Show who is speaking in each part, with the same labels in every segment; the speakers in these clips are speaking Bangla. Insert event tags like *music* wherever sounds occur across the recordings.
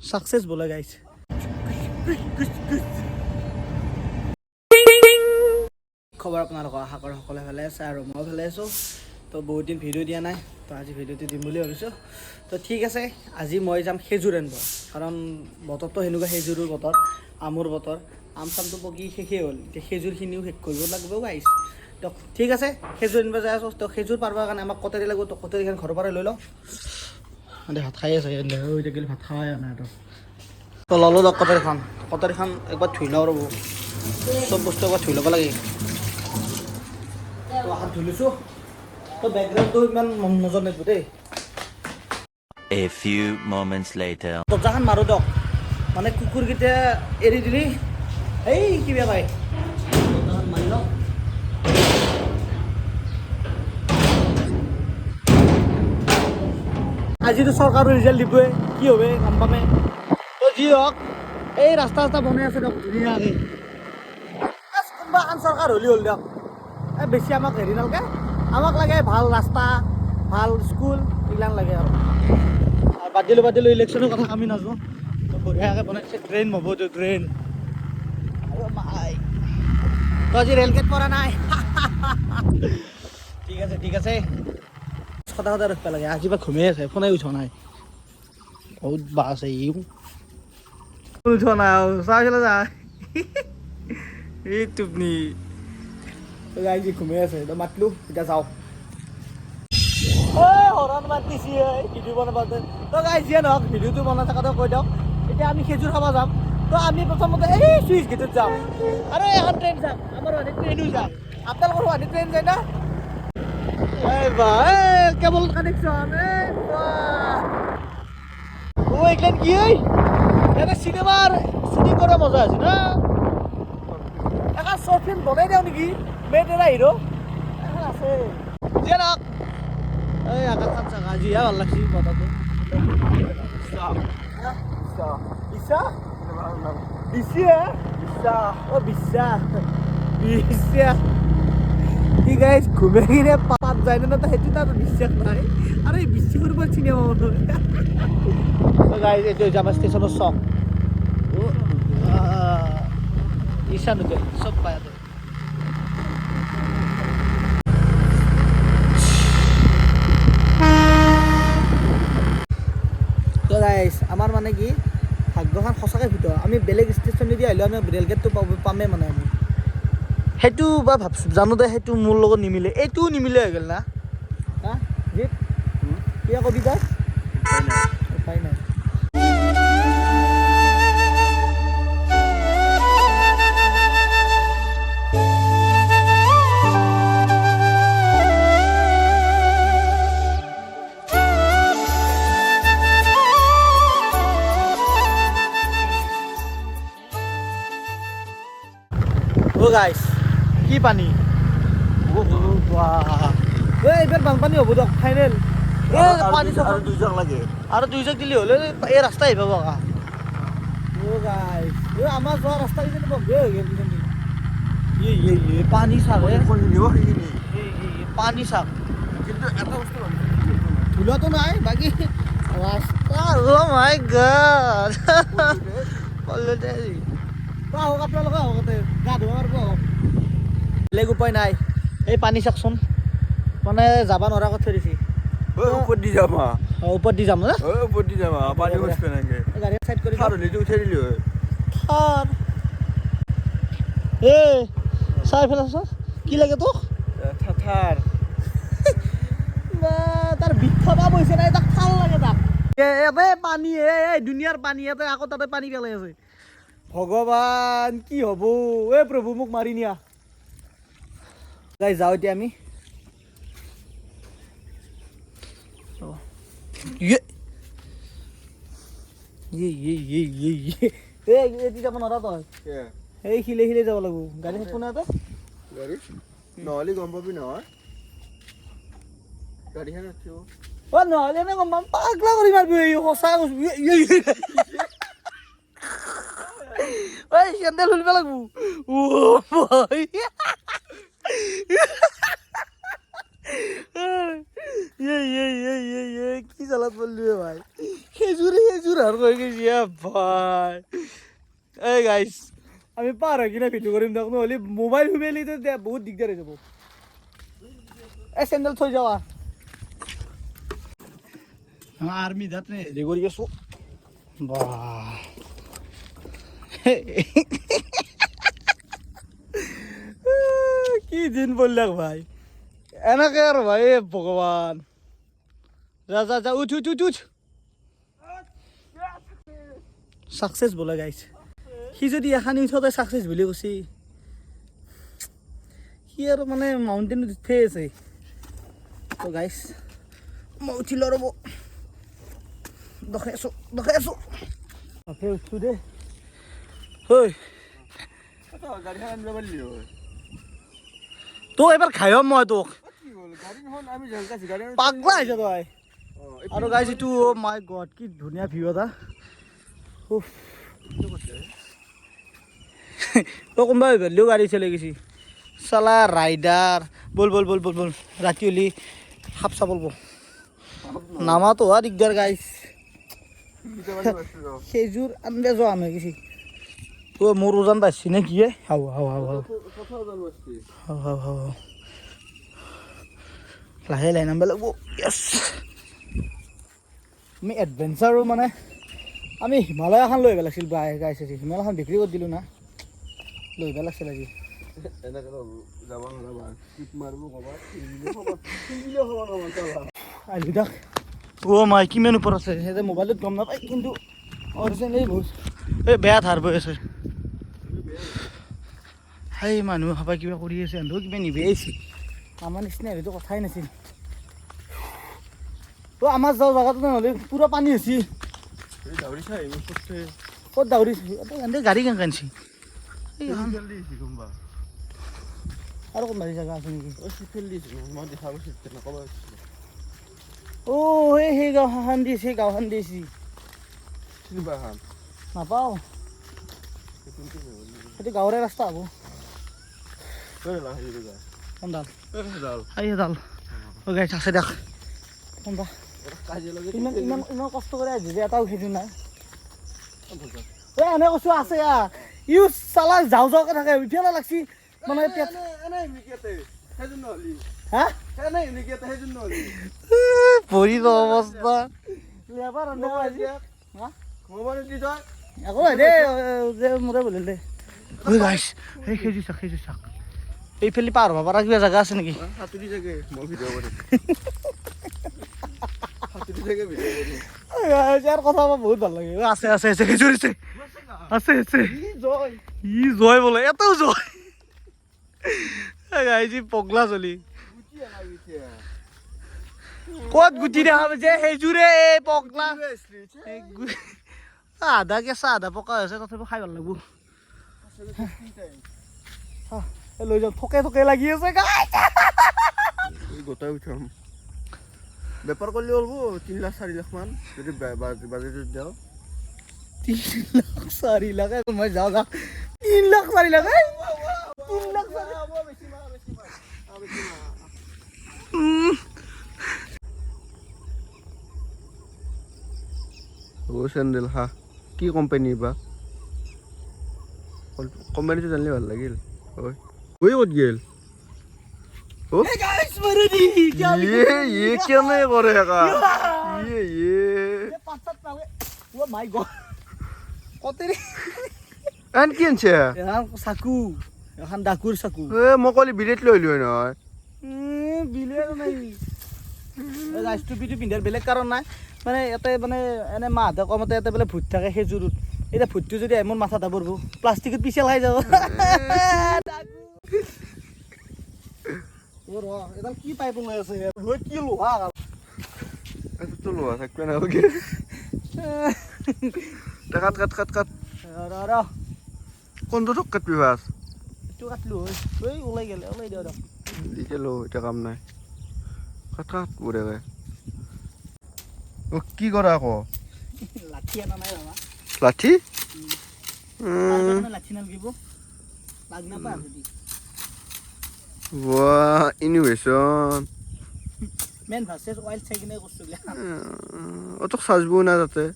Speaker 1: ছাকচেছ বোলে গাইছ খবৰ আপোনালোকৰ আশা কৰোঁ সকলোৱে ভালে আছে আৰু মই ভালে আছোঁ। তো বহুত দিন ভিডিঅ' দিয়া নাই তো আজি ভিডিঅ'টো দিম বুলি ভাবিছোঁ। তো ঠিক আছে আজি মই যাম খেজুৰ আনিব। কাৰণ বতৰটো সেনেকুৱা খেজুৰৰ বতৰ আমৰ বতৰ। আম চামটো পকি শেষেই হ'ল। এতিয়া খেজুৰখিনিও শেষ কৰিব লাগিব গাইছ তো ঠিক আছে? খেজুৰ আনিব যাই আছোঁ তো খেজুৰ পাৰিবৰ কাৰণে আমাক কটাৰী লাগিব তো কটাৰীখন ঘৰৰ পৰাই লৈ লওঁ ভাত খাই আছে হৈ থাকিলে ভাত খাৱাই নাই তো। তো ল'লোঁ দিয়ক কটাৰীখন কটাৰীখন একবাৰ ধুই লওঁ ৰ'ব। চব বস্তু একবাৰ ধুই ল'ব লাগে। তো হাত ধুই লৈছোঁ তো বেকগ্ৰাউণ্ডটো ইমান মন নজৰ নিদিব দেই।
Speaker 2: A few moments later.
Speaker 1: দিয়ক। মানে কুকুৰকেইটা এৰি দিলি। এই কিবা দৰ্জাখন মাৰি আজিতো চৰকাৰৰ ৰিজাল্ট দিবই, কি হবে, গম পামে? তো যি হওক, এই ৰাস্তা চাস্তা বনাই আছে দিয়ক, ধুনীয়াকৈ। কোনোবা এখন চৰকাৰ হ'লে হ'ল দিয়ক। এই বেছি আমাক হেৰি নালাগে, আমাক লাগে ভালো ৰাস্তা, ভালো স্কুল এইগিলান লাগে আৰু। বাদ দিলোঁ বাদ দিলোঁ ইলেকশ্যনৰ কথা আমি নাজানো বঢ়িয়াকৈ বনাইছে ড্ৰেইন হ'বতো ড্ৰেইন আৰু মাই, তো আজি ৰেলগেট পৰা নাই। *laughs* ঠিক আছে ঠিক আছে। সদায় সদায় ৰাখিব লাগে। আজি বা ঘুমিয়ে আছে ফোনে উঠোৱা নাই। বহুত বা আছে ইও উঠোৱা নাই আৰু চাইছিলে যা এই টোপনি। আজি ঘুমিয়ে আছে তো মাতলো এতিয়া যাওঁ। হৰণ মাত দিছি ভিডিঅ' বনাব তো গাই যিয়ে নহওক ভিডিঅ'টো বনাই থকাটো কৈ দিয়ক। এতিয়া আমি খেজুৰ খাব যাম। তো আমি প্ৰথমতে এই চুইচ গেটত যাম। আৰু এখন ট্ৰেইন যাম আমাৰ ট্ৰেইনো যাম। আপোনালোকৰ ট্ৰেইন যায় না? কেবল বাহ ও এইগিলান কি ঐ এটা চিনেমাৰ শ্বুটিং কৰা মজা আছে না? এখন শ্বৰ্ট ফিল্ম বনাই দিওঁ নেকি? হিৰ' এখন আছে। যিয়ে নহওক এই আকাশখন চাকা যিহে ভালো লাগছি বতৰটো ইচ্ছা বিছিয়া অ বিশ্বাস বিশ্বাস কি গাইজ ঘুমে কিনে পাপাত যায় না তো সেইটো তাত বিশ্বাস নাই। আৰু এই বিশ্বাসৰ ওপৰত চিনি পাব নোৱাৰে গাইজ এইটো হৈছে আমাৰ ষ্টেচনৰ চক ঈশান হোটেল চব পায় তো গাইজ আমাৰ মানে কি, ভাগ্যখন সঁচাকৈ ভিতৰত আমি বেলেগ ষ্টেচনেদি আহিলেও আমি ৰেলগেটটো পাব পামেই মানে আমি। সেইটো বা ভাবছোঁ জানোতে সেইটো মোৰ লগত নিমিলে। এইটোও নিমিলে হৈ গ'ল না? জিত? কিবা তই? উপায় নাই। গাইছ কি পানী এই এইবাৰ বানপানী হ'ব দিয়ক ফাইনেল এই পানী চাব
Speaker 3: আৰু দুইজন লাগে
Speaker 1: আৰু দুইজক দিলে হ'লে এই ৰাস্তা আহিব বগা অ' গাইছ এই আমাৰ যোৱা ৰাস্তা কিজানি বন্ধই হৈ গ'ল কিজানি ইয়ে ইয়ে ইয়ে পানী চাক এ।
Speaker 3: নিব সেইখিনি
Speaker 1: এই, এই, এই, পানী চাক
Speaker 3: কিন্তু এটা বস্তু
Speaker 1: ধুলাটো নাই বাকী ৰাস্তা অ' মাই গড অলৰেডি আহক আপোনালোকে আহক তাতে গা ধুব পাৰিব আহক বেলেগ উপায় নাই। এই পানী চাওকচোন মানে যাব নোৱাৰাকৈ থৈ দিছে।
Speaker 3: ওপৰত দি যাম
Speaker 1: ওপৰত দি যাম না?
Speaker 3: ওপৰত দি যাম পানী
Speaker 1: গাড়ী চাইড কৰি
Speaker 3: হ'লেতো উঠাই দিলো
Speaker 1: থাৰ এ চাই পেলাই কি লাগে তোক?
Speaker 3: থাৰ
Speaker 1: তাৰ বিখ্যা বা বৈছে নাই তাক থাল লাগে তাক। এতে পানী এ এই দুনিয়াৰ পানী ইয়াতে আকৌ তাতে পানী পেলাই আছে। ভগৱান কি হ'ব? এ প্ৰভু মোক মাৰি নিয়া। গাই যাওঁ এতিয়া আমি। ইয়ে। ইয়ে, ইয়ে, যাব নোৱাৰা তই। এই শিলে শিলে যাব লাগিব। গাড়ী থাকিব না তই?
Speaker 3: গাড়ী? নহ'লে গম পাবি নহয়। গাড়ীখন ৰাখিব।
Speaker 1: অ নহ'লে নে গম পাম? পাগলা কৰি মাৰিবি। এই সঁচা কৈছো। চেণ্ডেল খুলিব লাগিব। কি জ্বালাত বললি ভাই? খেজুরে খেজুর আর হয়ে গেছি এ ভাই। এই গাইস আমি পার হয় কিনা ভিডিও কৰিম দিয়ক নহ'লে মোবাইল ফোবাইলিতে দে বহুত দিগদাৰ হৈ যাব। এই চেণ্ডেল থৈ যাৱা। আৰ্মি দাঁত হেৰি কৰি আছো। বাহ। *laughs* কি দিন বললাক ভাই? এনেকে আৰু ভাই এ ভগৱান। যা যা যা উঠ উঠ উঠ উঠ। চাকচেছ বোলে গাইছ সি যদি এখানি উঠতে চাকচেছ বুলি কৈছে সি আৰু মানে মাউণ্টেইনত উঠে আছে। তো গাইছ মই উঠিলোঁ ৰ'ব। দেখাই আছোঁ দেখাই আছোঁ। উঠছোঁ দেই ঐ।
Speaker 3: গাড়ীখন আনিব পাৰিলি হয়।
Speaker 1: তোক এবাৰ খাইম মই তোক। পাগলা আহিছে তই। আৰু গাইছ এইটো মাই গড কি ধুনীয়া ভিউ এটা। তই কোনোবা ভেলিও গাড়ী চলাই গৈছি। চালা ৰাইডাৰ বল বল বল বল বল। ৰাতি হ'লি সাপ চাব লাগিব নামাতো হোৱা দিগদাৰ গাইছ সেইযোৰ আনবে যোৱা হৈ গৈছে। তই মোৰ ওজন বাঢ়ছি নে কি হাও হাও হাও হাও। হাও হাও হাও হাও। লাহে লাহে নামিব লাগিব। য়েছ আমি এডভেঞ্চাৰো মানে আমি হিমালয় এখন লৈ আহিব লাগিছিল বাই গাইছে হিমালয়খন বিক্ৰী কৰি দিলোঁ না। লৈ লাগিছিল আজি। আহিলোঁ দিয়ক অ' মাই কিমান ওপৰত আছে। সেই যে মোবাইলত গম নাপায় কিন্তু অৰিজিনেলি বহুত এই বেয়া ধাৰ বৈ আছে। সেই মানুহ সবাই কিবা কৰি আছে সিহঁতেও কিবা নিবিয়াইছে আমাৰ নিচিনা হেৰিটো কথাই নাছিল। অ' আমাৰ যাওঁ জেগাটো নহ'লে পূৰা পানী হৈছে।
Speaker 3: এই
Speaker 1: ক'ত দাউৰিছে গাড়ী কেনেকৈ আনিছে? এই আৰু কোনোবা জেগা আছে নেকি?
Speaker 3: অ'
Speaker 1: সেই সেই গাঁওখন দিছে সেই গাঁওখন দিছে নাপাওঁ। সেইটো গাঁৱৰে ৰাস্তা হ'ব। আছে দেখ ইমান কষ্ট কৰি আহিছে এটাও সেইটো নাই এনে কৈছো আছে ইউ চালা যাওঁ যাওঁকে থাকে উঠিয়ালে লাগছি মানে অৱস্থা একো নাই দেই মোৰে বলিল দে ভাই সেই সেইটো চাওক সেইটো চাওক চাক এইফালে পাৰ হ'ব পৰা কিবা জেগা আছে নেকি?
Speaker 3: মই ভিডিঅ' কৰিম থাকে ভিডিঅ'
Speaker 1: কথা বহুত ভালো লাগে। আছে আছে আছে খেজুৰ আছে আছে আছে। ই জয়। বোলে এটাও জয়। গাইছি পগলা চলি ক'ত গুটি দেখা পাইছে? সেইযোৰে এই পগলা। এই আধা কেঁচা আধা পকা হৈছে তথাপিও খাই ভালো লাগব। এই লৈ যাওঁ থকে থকে লাগি আছে গাই
Speaker 3: গোটাই উঠাম। বেপাৰ কৰিলে অলব তিনি লাখ চাৰি লাখ মান। যদি বাজেটত দিওঁ
Speaker 1: তিন লাখ চাৰি লাখ মই যাওঁ যাওঁ। তিন লাখ চাৰি লাখ তিন লাখ
Speaker 3: হা। কি কোম্পানী বা? কোম্পানীটো জানিলে ভালো লাগিল। ঐ
Speaker 1: कोई बच गेल हे गाइस मरनी
Speaker 3: क्या ये ये क्या मैं करेगा ये
Speaker 1: ये। पांच सात ना वो माय गॉड কতেরি
Speaker 3: এন কি আনছে
Speaker 1: চাকু এখন ডাকুৰ চাকু
Speaker 3: এ মই কলি বিলেট লৈ লৈ নহয়
Speaker 1: বিলেট নাই ৰাইচ টুপিটো পিন্ধাৰ বেলেগ কাৰণ নাই মানে ইয়াতে মানে এনে মাহঁতে কমতে ইয়াতে বোলে ভূত থাকে খেজুৰত এতিয়া ভূতটো যদি মোৰ মাথাত আবৰব প্লাষ্টিকত পিছাল খাই যাব। *laughs* *laughs* ওর এদান কি পাইপ আছে? ওই কি লোহা?
Speaker 3: আচ্ছা তো লোহা থাকবে না ওকে কাট কাট কাট
Speaker 1: কাট। ওলাই গেলে ওলাই
Speaker 3: দাও দিকে এটা কাম নাই। কাট কাট উড়ে গে কি করা কো
Speaker 1: লাঠি আনা নাই বাবা
Speaker 3: লাঠি?
Speaker 1: মানে লাঠি Wow, innovation. Men haser oil
Speaker 3: çekine koşuyor. O çok saç bu ne zaten.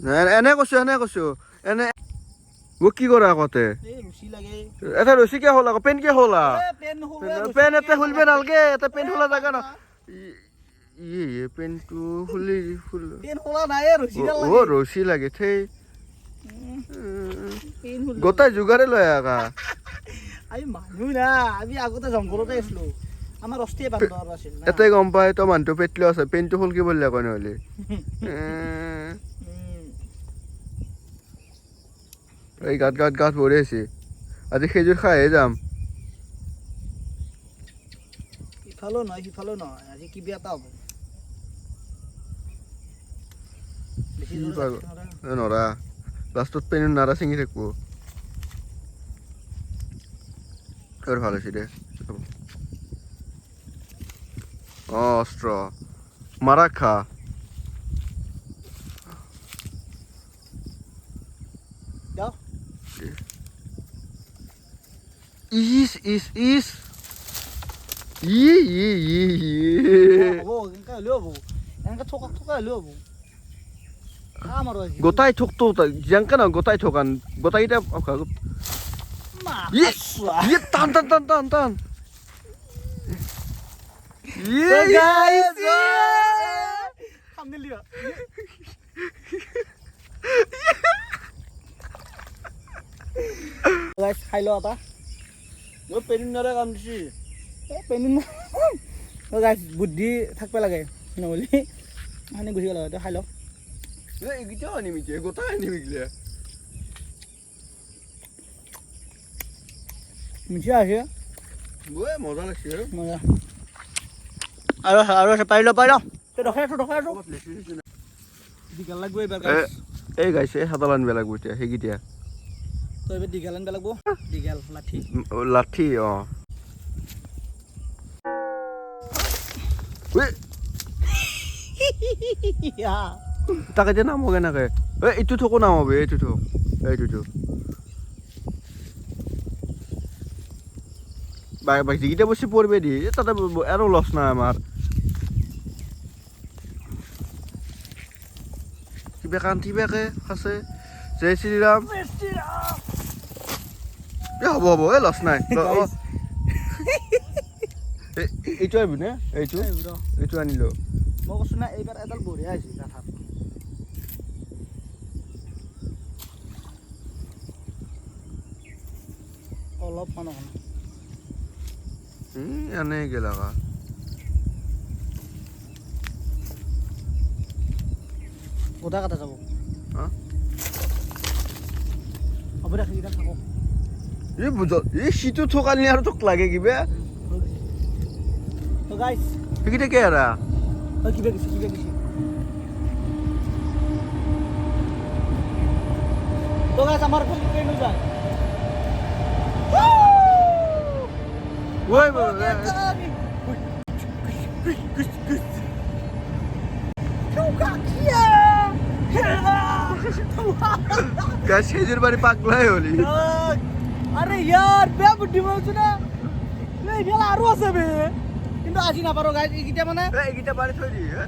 Speaker 3: Ne ne koşuyor ne koşuyor. Ne
Speaker 1: वो की करा कोते
Speaker 3: এটা রসি কে হলা পেন কে হলা
Speaker 1: পেন
Speaker 3: এতে খুলবে নালগে এটা পেন হলা জাগা না ইয়ে ইয়ে পেন টু খুলি খুল
Speaker 1: পেন হলা না এ
Speaker 3: রসি
Speaker 1: লাগে
Speaker 3: ও রসি
Speaker 1: লাগে থে
Speaker 3: গোটা জুগারে লয়া কা
Speaker 1: আমি মানুহ না আমি আগতে জংঘলতে আছিলো। আমাৰ অস্থিয়ে বান্দৰ আছিল না।
Speaker 3: গম পাই তই মানুহটো পেটলো আছে পেনটো খুলকি বললে আকৌ নহ'লে। এই গাত গাত গাত ভৰি আছে। আজি সেইযোৰ খাইহে যাম।
Speaker 1: ইফালেও নহয় সিফালেও নহয় আজি কিবা এটা হ'ব।
Speaker 3: নৰা। লাষ্টত পেন নাৰা ছিঙি থাকিব। আৰু ভালো হৈছে দে অ অস্ত্ৰ মাৰা খা ইস ইস ইস। ই ই ই গোটাই থকতো যেনেকে ন গোটাই থকান গোটাইকেইটা
Speaker 1: মা,
Speaker 3: ই
Speaker 1: আচ্ছা।
Speaker 3: ই টান টান টান টান টান ই
Speaker 1: So guys, thumbnail দিবা। So guys, খাই লওঁ এটা
Speaker 3: মই পেন নাৰা কাম দিছি
Speaker 1: এই পেনি তো গাইছ বুদ্ধি থাকিব লাগে নহ'লে মানে গুচি গ'ল হয় খাই লওঁ
Speaker 3: এইকেইটাও আনিম এতিয়া গোটাই আনিম এইগিলা
Speaker 1: মিঠা আছে
Speaker 3: বৈ মজা লাগছে
Speaker 1: মজা আৰু আৰু আছে
Speaker 3: পাৰিলো পাৰিলো তাকে নামো কেনেকে এইটো থকো নামো এইটো থাকো এইটো থাকো বস্তু পৰিবে দি এ তাতে আৰু লছ নাই আমাৰ কিবা কান্তি বেকে আছে? জয় শ্ৰীৰাম এ হ'ব হ'ব এই লছ নাই। এইটো আহিবি নে? এইটো? এইটো আনিলো।
Speaker 1: মই কৈছো না এইবাৰ এডাল বঢ়িয়া হৈছে কাঠাত অলপ মান
Speaker 3: এনে গেলাকা
Speaker 1: গোটা কাটা যাব।
Speaker 3: হা?
Speaker 1: হ'ব দে সেইকেইটা থাকক।
Speaker 3: এই বুজ এই সিটো থকালি আৰু তোক লাগে কিবা
Speaker 1: তো গাইছ
Speaker 3: সেইকেইটা কে এৰা
Speaker 1: তই কিবা কিবা গৈছে তো গাইছ আমাৰ ফালে ট্ৰেইনো যায়।
Speaker 3: ঐ ব- এ- গাছ সেজুর বাড়ি পাগলাই হলি
Speaker 1: আরে ইয়ার বেয়া বুদ্ধি মারছো না? এইফালে আৰু আছে বে। কিন্তু আজি নাপাৰো গাইজ এইকেইটা মানে?
Speaker 3: এইকেইটা বাড়ি থৈ দি হে?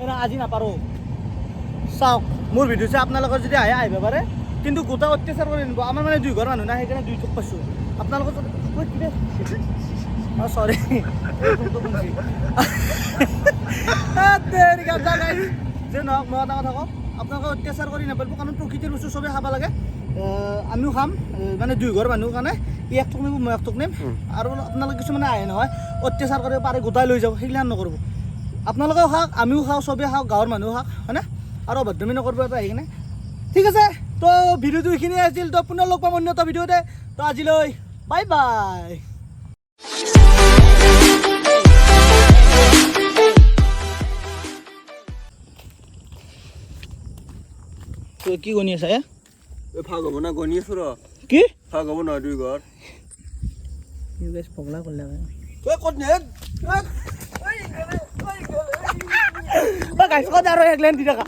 Speaker 1: এ না, আজি নাপাৰো চাওক মোৰ ভিডিঅ' চাই আপোনালোকৰ যদি আহে আহিব পাৰে। কিন্তু গোটা অত্যাচাৰ কৰি নিব। আমাৰ মানে দুই ঘৰ মানুহ না সেইকাৰণে দুই থোক পাইছোঁ। আপোনালোকৰ কিবা অঁ চৰি যে নহওক মই এটা কথা কওঁ। আপোনালোকে অত্যাচাৰ কৰি নাপাৰিব কাৰণ প্ৰকৃতিৰ বস্তু চবেই খাব লাগে। আমিও খাম মানে দুই ঘৰ মানুহৰ কাৰণে। ই এক থোক নিব মই এক থোক নিম। আৰু আপোনালোকে কিছুমানে আহে নহয় অত্যাচাৰ কৰিব পাৰে গোটাই লৈ যাব সেইগিলান নকৰিব। আপোনালোকেও খাওক আমিও খাওঁ চবেই খাওঁ গাঁৱৰ মানুহেও খাওক হয়নে? আৰু অভদ্ৰামি নকৰিব এটা আহি কিনে। ঠিক আছে তো ভিডিঅ'টো এইখিনিয়ে আছিল। তো পুনৰ লগ পাম অন্য এটা ভিডিঅ'তে। তো আজিলৈ বাই বাই কি গণি আছা এ?
Speaker 3: হ'ব না গণি আছো ৰ।
Speaker 1: কি?
Speaker 3: ভাগ হ'ব নহয় দুই ঘৰ।
Speaker 1: পগলা কৰিলে
Speaker 3: তই ক'ত নে?
Speaker 1: গাইছ আৰু এক লাইন দি থাকা?